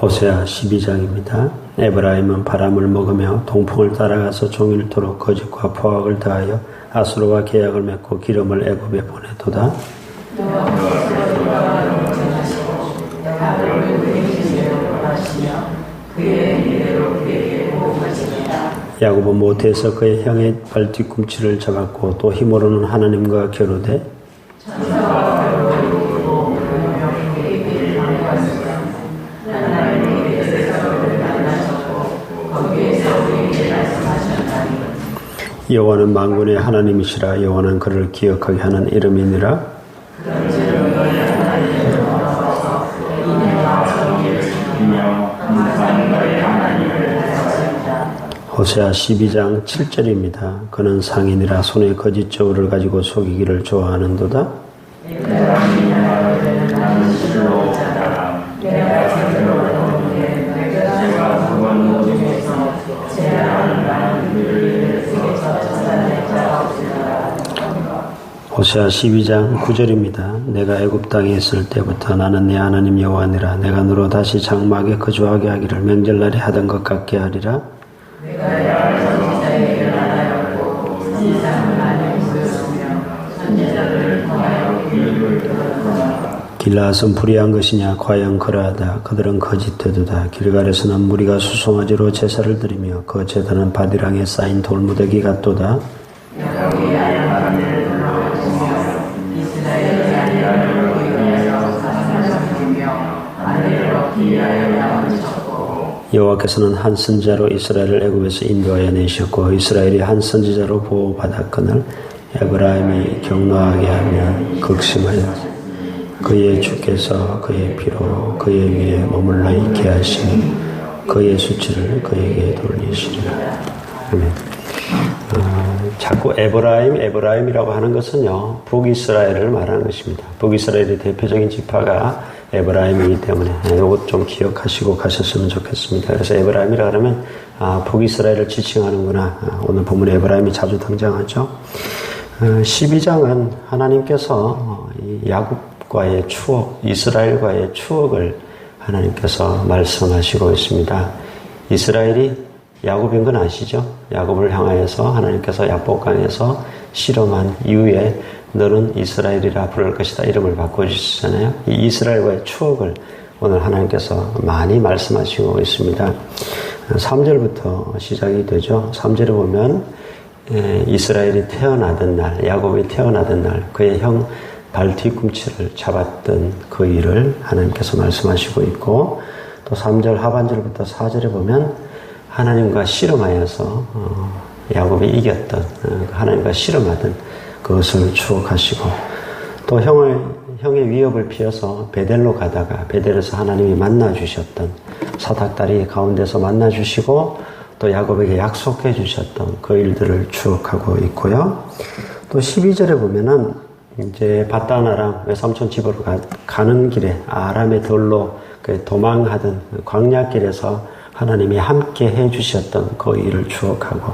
호세아 12장입니다. 에브라임은 바람을 먹으며 동풍을 따라가서 종일토록 거짓과 포악을 다하여 아수르와 계약을 맺고 기름을 애굽에 보내도다. 야곱은 모태에서 그의 형의 발 뒤꿈치를 잡았고 또 힘으로는 하나님과 겨루되 여호와는 만군의 하나님이시라 여호와는 그를 기억하게 하는 이름이니라 호세아 12장 7절입니다. 그는 상인이라 손에 거짓 저울을 가지고 속이기를 좋아하는도다. 호세아 12장 9절입니다. 내가 애굽 땅에 있을 때부터 나는 내 하나님 여호와니라. 내가 너로 다시 장막에 거주하게 하기를 명절날에 하던 것 같게 하리라. 길라앗은 불의한 것이냐? 과연 그러하다. 그들은 거짓되도다. 길갈에서는 무리가 수송아지로 제사를 드리며 그 제단은 바디랑에 쌓인 돌무더기 같도다 여호와께서는 한 선지자로 이스라엘을 애굽에서 인도하여 내셨고 이스라엘이 한 선지자로 보호받았거늘 에브라임이 경노하게 하며 극심하여 그의 주께서 그의 피로 그의 위에 머물러 있게 하시니 그의 수치를 그에게 돌리시리라. 아멘. 어, 자꾸 에브라임, 에브라임이라고 하는 것은요, 북이스라엘을 말하는 것입니다. 북이스라엘의 대표적인 지파가 에브라임이기 때문에 이것 좀 기억하시고 가셨으면 좋겠습니다. 그래서 에브라임이라 그러면 아, 북이스라엘을 지칭하는구나. 아, 오늘 본문에 에브라임이 자주 등장하죠. 어, 12장은 하나님께서 야곱과의 추억, 이스라엘과의 추억을 하나님께서 말씀하시고 있습니다. 이스라엘이 야곱인 건 아시죠? 야곱을 향하여서 하나님께서 야복강에서 실험한 이후에 너는 이스라엘이라 부를 것이다 이름을 바꿔주시잖아요. 이 이스라엘과의 추억을 오늘 하나님께서 많이 말씀하시고 있습니다. 3절부터 시작이 되죠. 3절에 보면 이스라엘이 태어나던 날, 야곱이 태어나던 날, 그의 형 발 뒤꿈치를 잡았던 그 일을 하나님께서 말씀하시고 있고 또 3절 하반절부터 4절에 보면 하나님과 씨름하여서 어, 야곱이 이겼던 어, 하나님과 씨름하던 그것을 추억하시고 또 형을 형의 위협을 피해서 베델로 가다가 베델에서 하나님이 만나 주셨던 사닥다리 가운데서 만나 주시고 또 야곱에게 약속해 주셨던 그 일들을 추억하고 있고요. 또 12절에 보면은 이제 바다나랑 외삼촌 집으로 가, 는 길에 아람의 돌로 그 도망하던 광야길에서 하나님이 함께 해 주셨던 그 일을 추억하고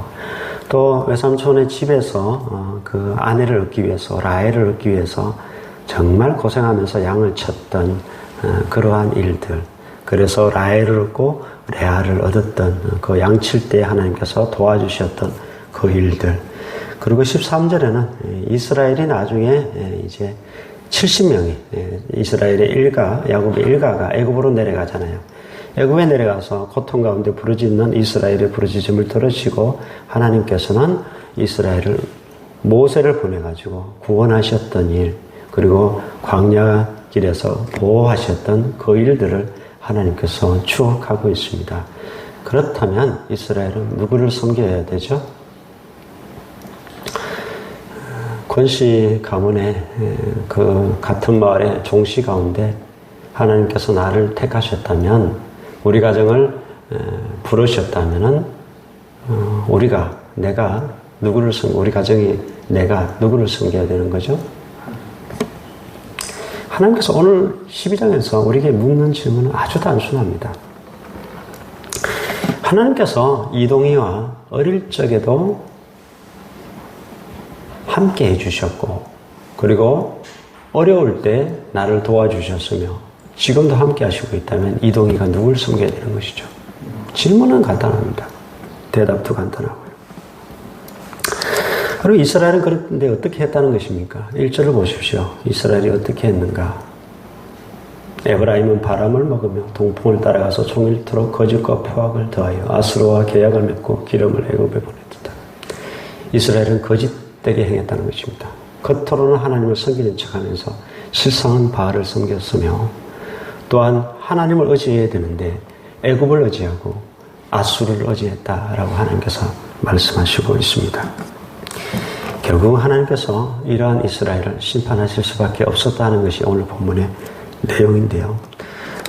또 외삼촌의 집에서 어, 그 아내를 얻기 위해서 라헬을 얻기 위해서 정말 고생하면서 양을 쳤던 어, 그러한 일들 그래서 라헬을 얻고 레아를 얻었던 그 양칠 때 하나님께서 도와주셨던 그 일들 그리고 13절에는 이스라엘이 나중에 이제 70명이 이스라엘의 일가 야곱의 일가가 애굽으로 내려가잖아요. 애굽에 내려가서 고통 가운데 부르짖는 이스라엘의 부르짖음을 들으시고 하나님께서는 이스라엘을 모세를 보내 가지고 구원하셨던 일 그리고 광야 길에서 보호하셨던 그 일들을 하나님께서 추억하고 있습니다. 그렇다면 이스라엘은 누구를 섬겨야 되죠? 권씨 가문의 그 같은 마을의 종씨 가운데 하나님께서 나를 택하셨다면 우리 가정을 부르셨다면은 어, 우리가 내가 누구를 섬 우리 가정이 내가 누구를 섬겨야 되는 거죠? 하나님께서 오늘 12장에서 우리에게 묻는 질문은 아주 단순합니다. 하나님께서 이동희와 어릴 적에도 함께 해주셨고, 그리고 어려울 때 나를 도와주셨으며, 지금도 함께 하시고 있다면 이동희가 누굴 섬겨야 되는 것이죠? 질문은 간단합니다. 대답도 간단하고요. 그리고 이스라엘은 그런데 어떻게 했다는 것입니까? 1절을 보십시오. 이스라엘이 어떻게 했는가? 에브라임은 바람을 먹으며 동풍을 따라가서 종일토록 거짓과 포악을 더하여 아수르와 계약을 맺고 기름을 애굽에 보냈다. 이스라엘은 거짓되게 행했다는 것입니다. 겉으로는 하나님을 섬기는 척하면서 실상은 바알을 섬겼으며 또한 하나님을 의지해야 되는데 애굽을 의지하고 아수르를 의지했다라고 하나님께서 말씀하시고 있습니다. 결국 하나님께서 이러한 이스라엘을 심판하실 수밖에 없었다는 것이 오늘 본문의 내용인데요.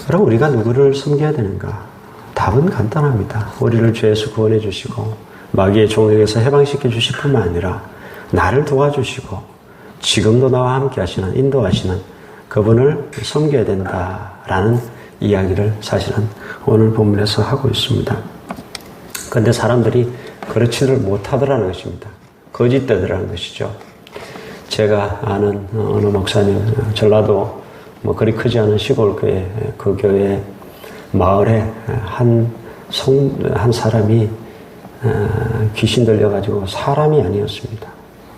그럼 우리가 누구를 섬겨야 되는가? 답은 간단합니다. 우리를 죄에서 구원해 주시고 마귀의 종에게서 해방시켜 주실 뿐만 아니라 나를 도와주시고 지금도 나와 함께 하시는 인도하시는 그분을 섬겨야 된다라는 이야기를 사실은 오늘 본문에서 하고 있습니다. 그런데 사람들이 그렇지를 못하더라는 것입니다. 거짓되더라는 것이죠. 제가 아는 어느 목사님, 전라도 뭐 그리 크지 않은 시골 교회, 그 교회 마을에 한 성, 한 사람이 어, 귀신 들려가지고 사람이 아니었습니다.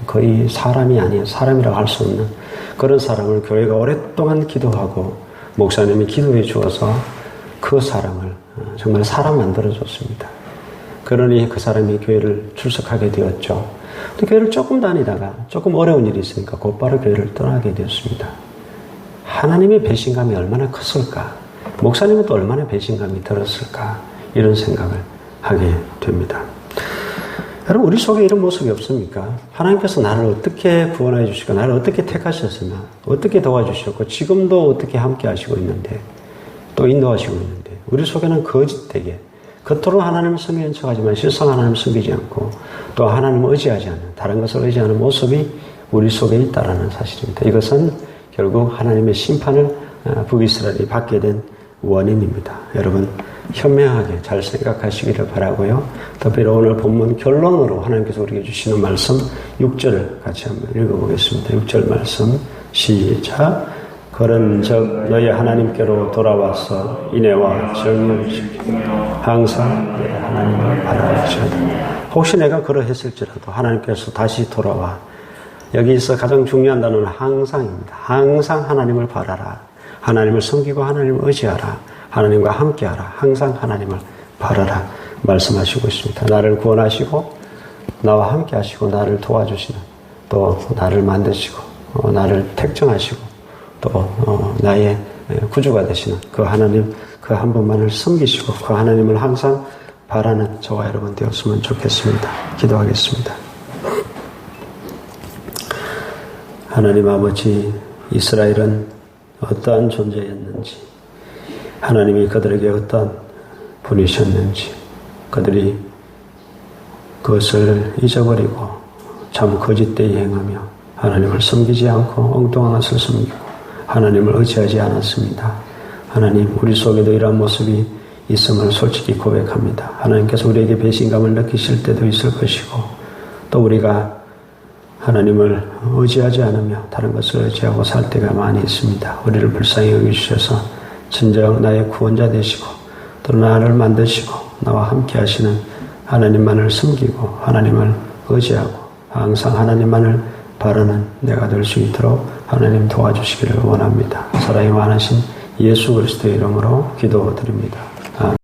거의 사람이 아니에요. 사람이라고 할 수 없는 그런 사람을 교회가 오랫동안 기도하고 목사님이 기도해 주어서 그 사람을 어, 정말 사람 만들어 줬습니다. 그러니 그 사람이 교회를 출석하게 되었죠. 또 교회를 조금 다니다가 조금 어려운 일이 있으니까 곧바로 교회를 떠나게 되었습니다. 하나님의 배신감이 얼마나 컸을까? 목사님은 또 얼마나 배신감이 들었을까? 이런 생각을 하게 됩니다. 여러분, 우리 속에 이런 모습이 없습니까? 하나님께서 나를 어떻게 구원해 주시고, 나를 어떻게 택하셨으며, 어떻게 도와주셨고, 지금도 어떻게 함께 하시고 있는데, 또 인도하시고 있는데, 우리 속에는 거짓되게, 겉으로 하나님을 섬기는 척 하지만 실상 하나님을 섬기지 않고, 또 하나님을 의지하지 않는, 다른 것을 의지하는 모습이 우리 속에 있다라는 사실입니다. 이것은 결국 하나님의 심판을 어, 북이스라엘이 받게 된 원인입니다. 여러분, 현명하게 잘 생각하시기를 바라고요. 특별히 오늘 본문 결론으로 하나님께서 우리에게 주시는 말씀 6절을 같이 한번 읽어보겠습니다. 6절 말씀 시작. 그런즉 너희 하나님께로 돌아와서 인애와 정의를 지키며 항상 내 하나님을 바라시다. 혹시 내가 그러했을지라도 하나님께서 다시 돌아와 여기서 가장 중요한 단어는 항상입니다. 항상 하나님을 바라라. 하나님을 섬기고 하나님을 의지하라. 하나님과 함께하라. 항상 하나님을 바라라. 말씀하시고 있습니다. 나를 구원하시고 나와 함께하시고 나를 도와주시는 또 나를 만드시고 어, 나를 택정하시고 또 어, 나의 구주가 되시는 그 하나님 그 한 분만을 섬기시고 그 하나님을 항상 바라는 저와 여러분 되었으면 좋겠습니다. 기도하겠습니다. 하나님 아버지 이스라엘은 어떠한 존재였는지 하나님이 그들에게 어떤 분이셨는지 그들이 그것을 잊어버리고 참 거짓되이 행하며 하나님을 섬기지 않고 엉뚱한 것을 섬기고 하나님을 의지하지 않았습니다. 하나님 우리 속에도 이러한 모습이 있음을 솔직히 고백합니다. 하나님께서 우리에게 배신감을 느끼실 때도 있을 것이고 또 우리가 하나님을 의지하지 않으며 다른 것을 의지하고 살 때가 많이 있습니다. 우리를 불쌍히 여기주셔서 진정 나의 구원자 되시고 또 나를 만드시고 나와 함께 하시는 하나님만을 숨기고 하나님을 의지하고 항상 하나님만을 바라는 내가 될 수 있도록 하나님 도와주시기를 원합니다. 사랑이 많으신 예수 그리스도의 이름으로 기도드립니다.